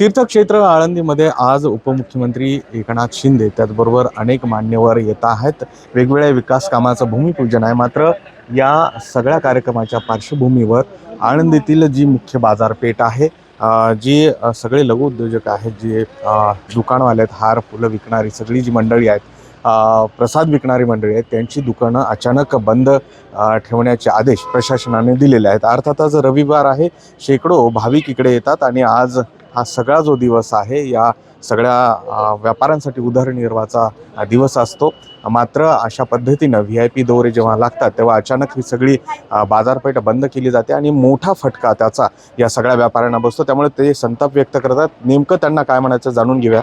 तीर्थक्षेत्र आळंदीमध्ये आज उपमुख्यमंत्री एकनाथ शिंदे त्याचबरोबर अनेक मान्यवर येत आहेत. वेगवेगळ्या विकास कामाचं भूमिपूजन आहे. मात्र या सगळ्या कार्यक्रमाच्या पार्श्वभूमीवर आळंदीतील जी मुख्य बाजारपेठ आहे जी सगळे लघु उद्योजक आहेत जे दुकानवाले आहेत हार फुलं विकणारी सगळी जी मंडळी आहेत प्रसाद विकणारी मंडळी आहेत त्यांची दुकानं अचानक बंद ठेवण्याचे आदेश प्रशासनाने दिलेले आहेत. अर्थातच रविवार आहे शेकडो भाविक इकडे येतात आणि आज हा सगळा जो दिवस आहे या सगळ्या व्यापाऱ्यांसाठी उदरनिर्वाहाचा दिवस असतो. मात्र अशा पद्धतीनं व्ही आय पी दौरे जेव्हा लागतात तेव्हा अचानक ही सगळी बाजारपेठ बंद केली जाते आणि मोठा फटका त्याचा या सगळ्या व्यापाऱ्यांना बसतो. त्यामुळे ते संताप व्यक्त करतात. नेमकं त्यांना काय म्हणायचं जाणून घेऊया.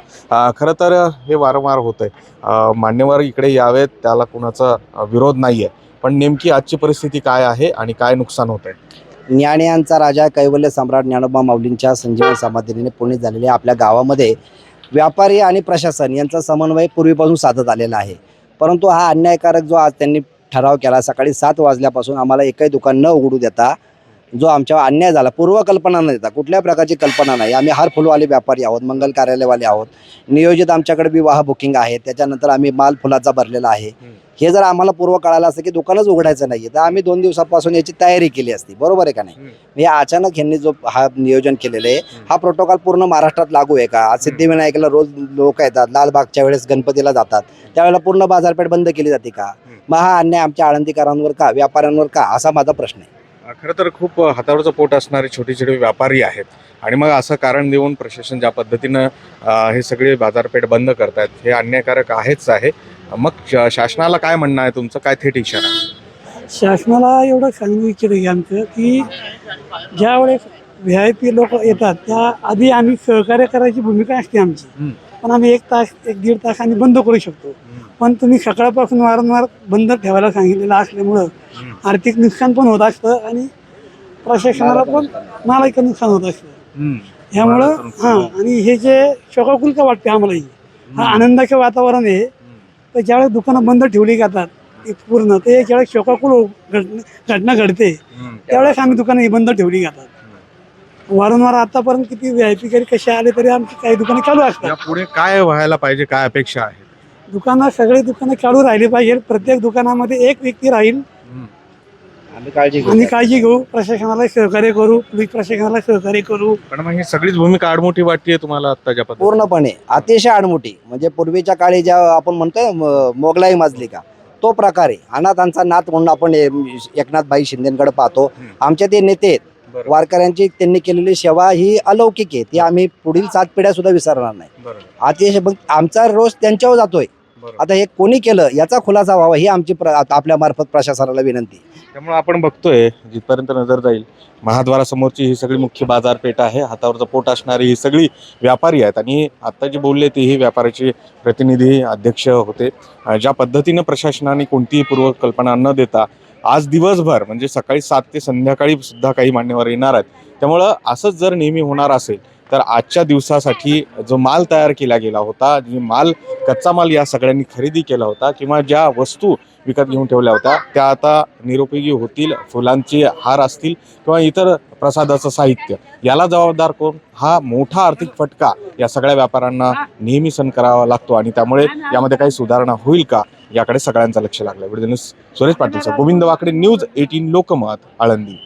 खरं तर हे वारंवार होतं आहे मान्यवर इकडे यावेत त्याला कुणाचा विरोध नाही आहे पण नेमकी आजची परिस्थिती काय आहे आणि काय नुकसान होत आहे ज्ञानियांचा राजा कैवल्य सम्राट ज्ञानोबा माऊलींच्या संजीवन समाधीने पुणे झालेल्या आपल्या गावामध्ये व्यापारी आणि प्रशासन यांचा समन्वय पूर्वीपासून साधत आलेला आहे. परंतु हा अन्यायकारक जो आज त्यांनी ठराव केला सकाळी सात वाजल्यापासून आम्हाला एकही दुकान न उघडू देता जो आमच्यावर अन्याय झाला पूर्वकल्पना न देता कुठल्या प्रकारची कल्पना नाही. आम्ही हार फुलवाले व्यापारी आहोत मंगल कार्यालयवाले आहोत. नियोजित आमच्याकडे विवाह बुकिंग आहे त्याच्यानंतर आम्ही माल फुलाचा भरलेला आहे. हे जर आम्हाला पूर्व कळालं असतं की दुकानच उघडायचं नाही तर आम्ही दोन दिवसापासून याची तयारी केली असती. बरोबर आहे का नाही? हे अचानक यांनी जो हा नियोजन केलेलं आहे हा प्रोटोकॉल पूर्ण महाराष्ट्रात लागू आहे का? आज सिद्धिविनायकला रोज लोक येतात लालबागच्या वेळेस गणपतीला जातात. त्यावेळेला पूर्ण बाजारपेठ बंद केली जाते का? मग हा अन्याय आमच्या आळंदीकरांवर का व्यापाऱ्यांवर का? असा माझा प्रश्न आहे. खरं तर खूप हातावरचं पोट असणारे छोटे छोटे व्यापारी आहेत आणि मग असं कारण देऊन प्रशासन ज्या पद्धतीनं हे सगळे बाजारपेठ बंद करतायत हे अन्यायकारक आहेच आहे मग शासनाला काय म्हणणं आहे तुमचं काय थेट इशारा आहे? शासनाला एवढं सांगू इच्छितो की आमचं की ज्यावेळेस व्ही आय पी लोक येतात त्या आधी आम्ही सहकार्य करायची भूमिका असते आमची. पण आम्ही एक तास एक दीड तासांनी बंद करू शकतो. पण तुम्ही सकाळपासून वारंवार बंद ठेवायला सांगितलेलं असल्यामुळं आर्थिक नुकसान पण होत असतं आणि प्रशासनाला पण मलाही नुकसान होत असतं. ह्यामुळं हां आणि हे जे शोकाकुल का वाटते आम्हालाही हा आनंदाचं वातावरण आहे. तर ज्यावेळेस दुकानं बंद ठेवली जातात ती पूर्ण ते ज्यावेळेस शोकाकुल घटना घटना घडते. त्यावेळेस आम्ही दुकानं ही बंद ठेवली जातात. वारंवार आतापर्यंत किती व्ही आय पी कधी कसे आले तरी आमची काही दुकानं चालू असतात. यापुढे काय व्हायला पाहिजे काय अपेक्षा आहे? दुकानं सगळे दुकानं चालू राहिली पाहिजे. प्रत्येक दुकानामध्ये एक व्यक्ती राहील. आम्ही काळजी घेऊ. आम्ही काळजी घेऊ. प्रशासनाला सहकार्य करू. पोलीस प्रशासनाला सहकार्य करू. पण मग ही सगळीच भूमिका आडमोठी वाटते तुम्हाला आता ज्या पद्धतीने? पूर्णपणे. अतिशय आडमुठी. म्हणजे पूर्वीच्या काळी ज्या आपण म्हणतोय म- मोगलाई माजली का तो प्रकार अनाथांचा नाथ म्हणून आपण हे एकनाथबाई शिंदेकडे पाहतो. हम्म. आमचे ते नेते आहेत. वारकऱ्यांची त्यांनी केलेली सेवा ही अलौकिक आहे. ती आम्ही पुढील सात पिढ्या सुद्धा विसरणार नाही. बरोबर. अतिशय मग आमचा रोष त्यांच्यावर जातोय. बरोबर. आता हे कोणी केलं याचा खुलासा व्हावा ही आमची आपल्या मार्फत प्रशासनाला विनंती. त्यामुळे आपण बघतोय जिथपर्यंत नजर जाईल महाद्वारासमोरची ही सगळी मुख्य बाजारपेठ आहे हातावरचं पोट असणारी ही सगळी व्यापारी आहेत. आणि आता जे बोलले ते ही व्यापाऱ्याचे प्रतिनिधी अध्यक्ष होते. ज्या पद्धतीनं प्रशासनाने कोणतीही पूर्वकल्पना न देता आज दिवसभर म्हणजे सकाळी सात ते संध्याकाळी सुद्धा काही मान्यवर येणार आहेत. त्यामुळं असंच जर नेहमी होणार असेल तर आजच्या दिवसासाठी जो माल तयार केला गेला होता जे माल कच्चा माल या सगळ्यांनी खरेदी केला होता किंवा ज्या वस्तू विकत घेऊन ठेवल्या होत्या त्या आता निरुपयोगी होतील फुलांचे हार असतील किंवा इतर प्रसादाचं साहित्य. याला जबाबदार कोण? हा मोठा आर्थिक फटका या सगळ्या व्यापाऱ्यांना नेहमी सहन करावा लागतो आणि त्यामुळे यामध्ये काही सुधारणा होईल का? याकडे सगळ्यांचं लक्ष लागलं video Suresh Patil sir Govind Wakde news eighteen Lokmat Alandi.